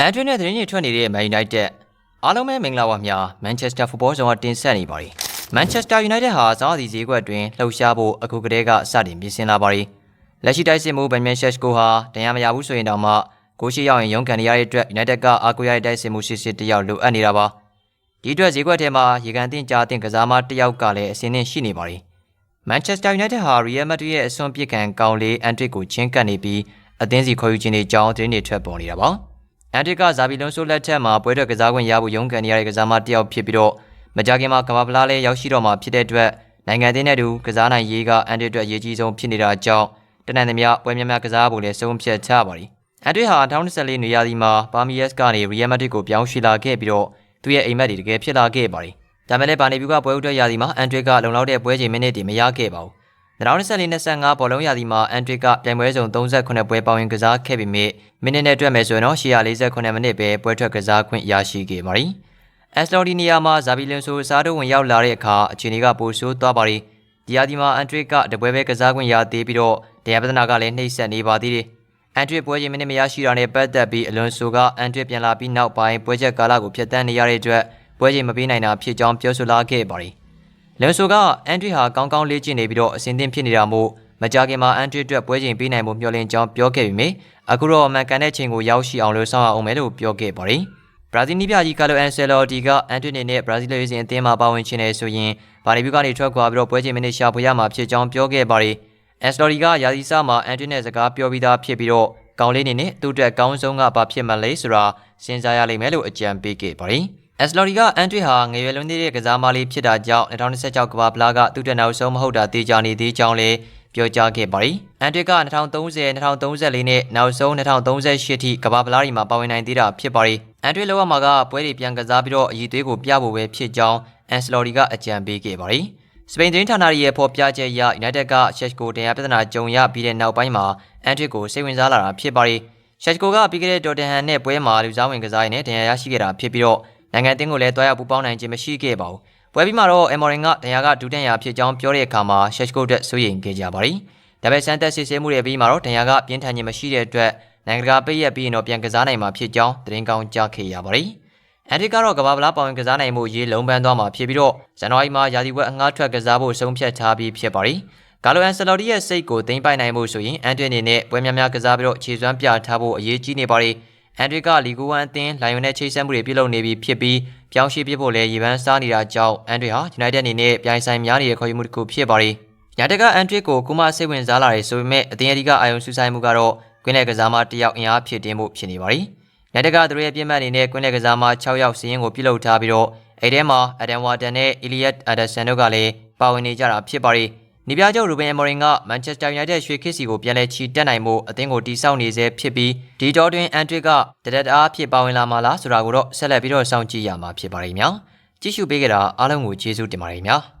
အန်ဒရီနဲ့သတင်းတွေထွက်နေတဲ့ Man United အားလုံးပဲမင်္ဂလာပါမြာ Manchester Football Zone ကတင်ဆက်နေပါပြီ Manchester United ဟာစောင့်အစီဈေးကွက်တွင်လှုပ်ရှားဖို့အခုကတည်းကစတင်ပြင်ဆင်လာပါပြီလက်ရှိတိုက်စစ်မှု Benjamin Sesko ဟာတရားမရဘူးဆိုရင်တောင်မှကိုရှိရောက်ရင်ရုန်းကန်နေရတဲ့အတွက် United ကအားကိုးရတဲ့တိုက်စစ်မှုစစ်စစ်တယောက်လိုအပ်နေတာပါဒီအတွက်ဈေးကွက်ထဲမှာရေကန်တင်ကြားတင်ကစားမတစ်ယောက်ကလည်းအစင်းနဲ့ရှိနေပါပြီ Manchester United ဟာ Real Madrid ရဲ့အစွန်ပစ်ခံကောင်းလေး Antrick ကိုချင်းကပ်နေပြီးအသင်းစီခေါ်ယူခြင်းတွေကြောင်းသတင်းတွေထွက်ပေါ်နေတာပါ။ Antrick ကဇာဘီလွန်ဆိုလက်ထက်မှာပွဲထွက်ကစားခွင့်ရဖို့ရုန်းကန်နေရတဲ့ကစားမတစ်ယောက်ဖြစ်ပြီးတော့မကြခင်မှာကမ္ဘာဖလားလည်းရောက်ရှိတော့မှာဖြစ်တဲ့အတွက်နိုင်ငံသေးနဲ့တူကစားနိုင်ရေးက Antrick အတွက်အရေးကြီးဆုံးဖြစ်နေတာကြောင့်တနင်္လာနေ့ပွဲများများကစားဖို့လည်းဆုံးဖြတ်ချပါပြီ။ Antrick ဟာ2024နေရာဒီမှာ Palmeiras ကနေ Real Madrid ကိုပြောင်းရွှေ့လာခဲ့ပြီးတော့သူ့ရဲ့အိမ်မက်တွေတကယ်ဖြစ်လာခဲ့ပါတယ်။ဒါမဲ့လည်းဘာနေဗျူကပွဲဥထွက်ရာသီမှာအန်ထရစ်ကလုံလောက်တဲ့ပွဲချိန်မိနစ်တွေမရခဲ့ပါဘူး။ 2024-25ဘောလုံးရာသီမှာအန်ထရစ်ကပြိုင်ပွဲစုံ38ပွဲပေါင်းရင်ကစားခဲ့ပေမဲ့မိနစ်နဲ့တွက်မယ်ဆိုရင်တော့148မိနစ်ပဲပွဲထွက်ကစားခွင့်ရရှိခဲ့ပါတယ်။အက်စလော်ဒီနီယာမှာဇာဘီလင်ဆိုစားတို့ဝင်ရောက်လာတဲ့အခါအခြေအနေကပိုဆိုးသွားပါရီဒီယာဒီမှာအန်ထရစ်ကတပွဲပဲကစားခွင့်ရသေးပြီးတော့တရားပဒနာကလည်းနှိပ်စက်နေပါသေးတယ်။အန်ထရစ်ပွဲချိန်မိနစ်မရရှိတာနဲ့ပတ်သက်ပြီးအလွန်ဆိုကအန်ထရစ်ပြန်လာပြီးနောက်ပိုင်းပွဲချက်ကာလကိုဖျက်ဆီးနေရတဲ့အတွက်ပွဲချိန်မပေးနိုင်တာဖြစ်ကြောင်းပြောဆိုလာခဲ့ပါတယ်။ လန်ဆိုကအန်ဒရီဟာကောင်းကောင်းလေ့ကျင့်နေပြီးတော့အဆင်သင့်ဖြစ်နေတာမို့မကြခင်မှာအန်ဒရီအတွက်ပွဲချိန်ပေးနိုင်မှုမျှော်လင့်ကြောင်းပြောခဲ့ပြီးမြဲအခုတော့အမှန်ကန်တဲ့ချိန်ကိုရောက်ရှိအောင်လို့စောင့်ရအောင်မယ်လို့ပြောခဲ့ပါတယ်။ဘရာဇီးနီးပြကြီးကာလိုအန်ဆယ်လော်တီကအန်ဒရီနေနဲ့ဘရာဇီးလေရင်အသင်းမှာပါဝင်ခြင်းနဲ့ဆိုရင်ဘာလီဗျူကနေထွက်ခွာပြီးတော့ပွဲချိန်မိနစ်ရှာဖွေရမှာဖြစ်ကြောင်းပြောခဲ့ပါတယ်။အန်ဆယ်လော်တီကယာစီဆာမှာအန်ဒရီနဲ့စကားပြောပြီးသားဖြစ်ပြီးတော့ကောင်းလေးနေနဲ့သူ့အတွက်ကောင်းဆုံးကဘာဖြစ်မှလဲဆိုတာစဉ်းစားရလိမ့်မယ်လို့အကြံပေးခဲ့ပါတယ်။။ အက်စလော်ဒီကအန်ထရီဟာငရွယ်လွန်သေးတဲ့ကစားမလေးဖြစ်တာကြောင့်2026ကမ္ဘာဖလားကသူ့တက်နောက်ဆုံးမဟုတ်တာတေချာနေသေးကြောင်းလည်းပြောကြားခဲ့ပါရီ။အန်ထရီက2030 2034နဲ့နောက်ဆုံး2038ထိကမ္ဘာဖလားတွေမှာပါဝင်နိုင်သေးတာဖြစ်ပါရီ။အန်ထရီလောကမှာကပွဲတွေပြန်ကစားပြီးတော့အည်သွေးကိုပြဖို့ပဲဖြစ်ကြောင်းအန်စလော်ဒီကအကြံပေးခဲ့ပါရီ။စပိန်သတင်းဌာနရဲ့ဖော်ပြချက်အရ United က Sheshko တရားပြဿနာကြုံရပြီးတဲ့နောက်ပိုင်းမှာအန်ထရီကိုစိတ်ဝင်စားလာတာဖြစ်ပါရီ။ Sheshko ကပြီးခဲ့တဲ့ Tottenham နဲ့ပွဲမှာလူစားဝင်ကစားရင်းနဲ့ဒဏ်ရာရရှိခဲ့တာဖြစ်ပြီးတော့ နိုင်ငံအသင်းကိုလည်းတွားရောက်ပူးပေါင်းနိုင်ခြင်းမရှိခဲ့ပါဘူး။ပွဲပြီးမှတော့အမ်မော်ရင်ကတရားကဒူးတန်ရာဖြစ်ကြောင်းပြောတဲ့အခါမှာရှက်ရှ်ကိုတက်စိုးရိမ်ခဲ့ကြပါသည်။ဒါပေမဲ့စမ်းသက်စစ်ဆေးမှုတွေပြီးမှတော့တရားကပြင်းထန်ခြင်းမရှိတဲ့အတွက်နိုင်ငံတကာပိတ်ရက်ပြီးရင်တော့ပြန်ကစားနိုင်မှာဖြစ်ကြောင်းသတင်းကောင်းကြားခဲ့ရပါတယ်။အန်ဒီကတော့ကမ္ဘာပလားပေါင်ကစားနိုင်မှုရေးလုံးပန်းသွားမှာဖြစ်ပြီးတော့ဇန်နဝါရီမှာရာသီဝက်အငှားထွက်ကစားဖို့ဆုံးဖြတ်ထားပြီးဖြစ်ပါတယ်။ကာလိုအန်ဆယ်လော်ဒီရဲ့စိတ်ကိုသိမ်းပိုက်နိုင်မှုဆိုရင်အန်တွင်နေနဲ့ပွဲများများကစားပြီးတော့ခြေစွမ်းပြထားဖို့အရေးကြီးနေပါတယ်။ အန်ဒရီကလီဂိုဝမ်အသင်းလိုင်ယွန်နဲ့ချိတ်ဆက်မှုတွေပြုလုပ်နေပြီးဖြစ်ပြီးပြောင်းရွှေ့ပြဖို့လည်းရေပန်းစားနေတာကြောင့်အန်ဒရီဟာ United အနေနဲ့ပြိုင်ဆိုင်များနေတဲ့ခေါ်ယူမှုတစ်ခုဖြစ်ပါရီ။ညာတကအန်ဒရီကိုကုမစိတ်ဝင်စားလာတယ်ဆိုပေမဲ့အသင်းအဒီကအာယုံဆူဆိုင်မှုကတော့ကွင်းလယ်ကစားမတယောက်အင်အားဖြစ်တင်မှုဖြစ်နေပါရီ။ညာတကသူတို့ရဲ့ပြင်းမှတ်အနေနဲ့ကွင်းလယ်ကစားမ6ယောက်စီးရင်ကိုပြုလုပ်ထားပြီးတော့အဲ့ထဲမှာအဒန်ဝါတန်နဲ့အီလီယက်အဒါဆန်တို့ကလည်းပါဝင်နေကြတာဖြစ်ပါရီ။ နေပြချုပ်ရူဘင်အမော်ရင်ကမန်ချက်စတာယူနိုက်တက်ရွှေခစ်စီကိုပြန်လဲချီတက်နိုင်မှုအသင်းကိုတီးဆောက်နေဆဲဖြစ်ပြီးဒီတော်တွင်အန်ထရစ်ကတရက်တအားဖြစ်ပါဝင်လာမှာလားဆိုတာကိုတော့ဆက်လက်ပြီးတော့စောင့်ကြည့်ရမှာဖြစ်ပါလိမ့်မယ်။ကြည့်ရှုပေးကြတာအားလုံးကိုကျေးဇူးတင်ပါတယ်ခင်ဗျာ။